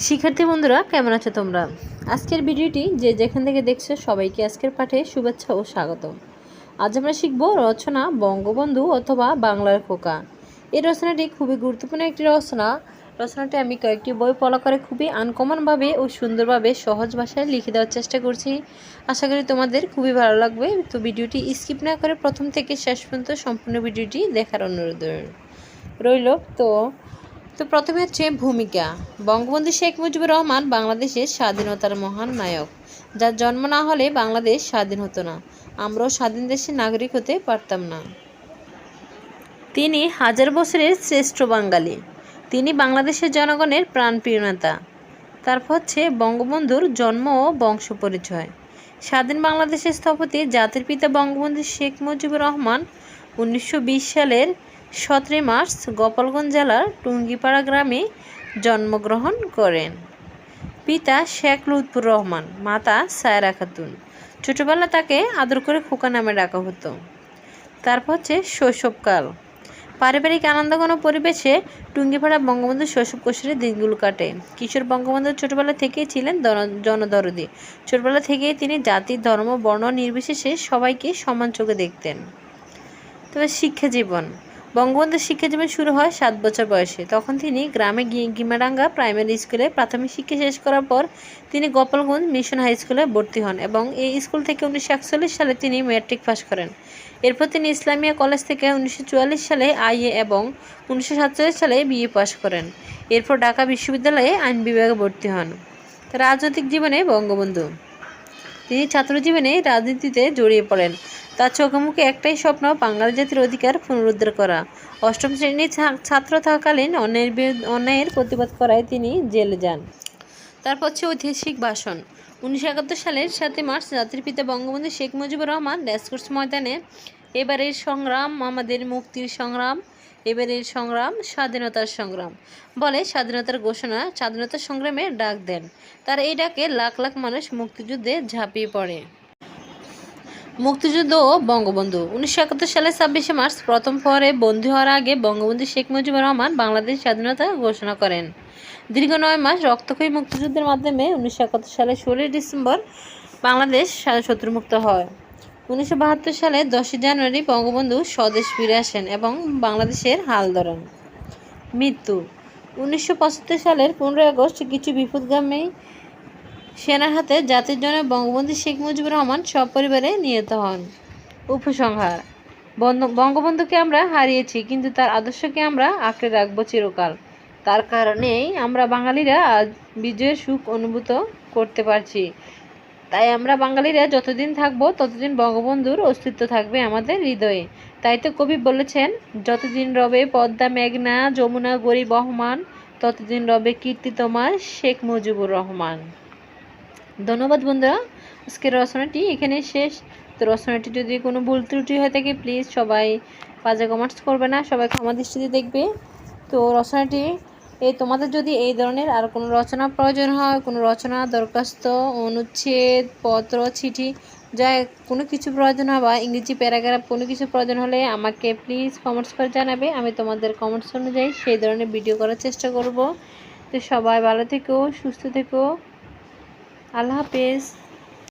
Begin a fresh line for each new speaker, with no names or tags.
শিক্ষার্থী বন্ধুরা, কেমন আছো তোমরা? আজকের ভিডিওটি যে যেখান থেকে দেখছ সবাইকে আজকের পাঠে শুভেচ্ছা ও স্বাগত আজ আমরা শিখব রচনা বঙ্গবন্ধু অথবা বাংলার খোকা। এই রচনাটি খুবই গুরুত্বপূর্ণ একটি রচনা। রচনাটি আমি কয়েকটি বই পড়া করে খুবই আনকমনভাবে ও সুন্দরভাবে সহজ ভাষায় লিখে দেওয়ার চেষ্টা করছি। আশা করি তোমাদের খুবই ভালো লাগবে। তো ভিডিওটি স্কিপ না করে প্রথম থেকে শেষ পর্যন্ত সম্পূর্ণ ভিডিওটি দেখার অনুরোধ রইল। তো তো প্রথমে হচ্ছে ভূমিকা। বঙ্গবন্ধু শেখ মুজিবুর রহমান বাংলাদেশের স্বাধীনতার মহান নায়ক। যার জন্ম না হলে বাংলাদেশ স্বাধীন হতো না। আমরাও স্বাধীন দেশের নাগরিক হতে পারতাম না। তিনি হাজার বছরের শ্রেষ্ঠ বাঙালি। তিনি বাংলাদেশের জনগণের প্রাণপ্রিয় নেতা। তারপর হচ্ছে বঙ্গবন্ধুর জন্ম ও বংশ পরিচয়। স্বাধীন বাংলাদেশের স্থপতি জাতির পিতা বঙ্গবন্ধু শেখ মুজিবুর রহমান উনিশশো বিশ সালের সতেরোই মার্চ গোপালগঞ্জ জেলার টুঙ্গিপাড়া গ্রামে জন্মগ্রহণ করেন। পিতা শেখ লুৎফুর রহমান, মাতা সায়রা খাতুন। ছোটবেলা তাকে আদর করে খোকা নামে ডাকা হতো। তারপর হচ্ছে শৈশবকাল। পারিবারিক আনন্দঘন পরিবেশে টুঙ্গিপাড়া বঙ্গবন্ধু শৈশব কৈশোরের দিনগুলো কাটে। কিশোর বঙ্গবন্ধু ছোটবেলা থেকেই ছিলেন জনদরদি। ছোটবেলা থেকেই তিনি জাতি, ধর্ম, বর্ণ নির্বিশেষে সবাইকে সমান চোখে দেখতেন। তবে শিক্ষা জীবন। বঙ্গবন্ধুর শিক্ষা জীবন শুরু হয় সাত বছর বয়সে। তখন তিনি গ্রামে গিমাডাঙ্গা প্রাইমারি স্কুলে প্রাথমিক শিক্ষা শেষ করার পর তিনি গোপালগঞ্জ মিশন হাই স্কুলে ভর্তি হন এবং এই স্কুল থেকে উনিশশো একচল্লিশ সালে তিনি ম্যাট্রিক পাস করেন। এরপর তিনি ইসলামিয়া কলেজ থেকে উনিশশো চুয়াল্লিশ সালে আইএ এবং উনিশশো সাতচল্লিশ সালে বিএ পাস করেন। এরপর ঢাকা বিশ্ববিদ্যালয়ে আইন বিভাগে ভর্তি হন। রাজনৈতিক জীবনে বঙ্গবন্ধু। তিনি ছাত্র জীবনে রাজনীতিতে জড়িয়ে পড়েন। তার চোখে মুখে একটাই স্বপ্ন বাঙালি জাতির অধিকার পুনরুদ্ধার করা। অষ্টম শ্রেণির ছাত্র থাকাকালীন বিরুদ্ধে অন্যায়ের প্রতিবাদ করায় তিনি জেলে যান। তারপর হচ্ছে ঐতিহাসিক ভাষণ। উনিশশো একাত্তর সালের সাতই মার্চ জাতির পিতা বঙ্গবন্ধু শেখ মুজিবুর রহমান রেসকোর্স ময়দানে এবারের সংগ্রাম আমাদের মুক্তির সংগ্রাম, এবারের সংগ্রাম, স্বাধীনতার সংগ্রাম বলে স্বাধীনতার ঘোষণা স্বাধীনতা সংগ্রামে ডাক দেন। তার এই ডাকে লাখ লাখ মানুষ মুক্তিযুদ্ধে ঝাঁপিয়ে পড়ে। মুক্তিযুদ্ধ ও বঙ্গবন্ধু। উনিশশো একাত্তর সালের ছাব্বিশে মার্চ প্রথম পরে বন্দী হওয়ার আগে বঙ্গবন্ধু শেখ মুজিবুর রহমান বাংলাদেশ স্বাধীনতা ঘোষণা করেন। দীর্ঘ নয় মাস রক্তক্ষয়ী মুক্তিযুদ্ধের মাধ্যমে উনিশশো একাত্তর সালের ষোলোই ডিসেম্বর বাংলাদেশ শত্রুমুক্ত হয়। উনিশশো বাহাত্তর সালে দশই জানুয়ারি বঙ্গবন্ধু স্বদেশ ফিরে আসেন এবং বাংলাদেশের হাল ধরেন। মৃত্যু। উনিশশো পঁচাত্তর সালের পনেরোই আগস্ট কিছু বিপদগামী সেনার হাতে জাতির জন্য বঙ্গবন্ধু শেখ মুজিবুর রহমান সপরিবারে নিহত হন। উপসংহার, বন্ধ- বঙ্গবন্ধুকে আমরা হারিয়েছি, কিন্তু তার আদর্শকে আমরা আঁকড়ে রাখব চিরকাল। তার কারণেই আমরা বাঙালিরা আজ বিজয়ের সুখ অনুভূত করতে পারছি। তাই আমরা বাঙালিরা যতদিন থাকব, ততদিন বঙ্গবন্ধুর অস্তিত্ব থাকবে আমাদের হৃদয়ে। তাই তো কবি বলেছেন, যতদিন রবে পদ্মা মেঘনা, যমুনা গরি বহমান, ততদিন রবে কীর্তি তোমার শেখ মুজিবুর রহমান। ধন্যবাদ বন্ধুরা। আজকের রচনাটি এখানে শেষ। তো রচনাটি যদি কোনো ভুল ত্রুটি হয়ে থাকে প্লিজ সবাই বাজে কমেন্টস করবে না, সবাই ক্ষমা দৃষ্টিতে দেখবে। তো রচনাটি, এই তোমাদের যদি এই ধরনের আর কোনো রচনা প্রয়োজন হয়, কোনো রচনা, দরখাস্ত, অনুচ্ছেদ, পত্র, চিঠি, যা কোনো কিছু প্রয়োজন হয় বা ইংরেজি প্যারাগ্রাফ কোনো কিছু প্রয়োজন হলে আমাকে প্লিজ কমেন্টস করে জানাবে। আমি তোমাদের কমেন্টস অনুযায়ী সেই ধরনের ভিডিও করার চেষ্টা করব। তো সবাই ভালো থেকো, সুস্থ থেকো। আল্লাহ হাফেজ।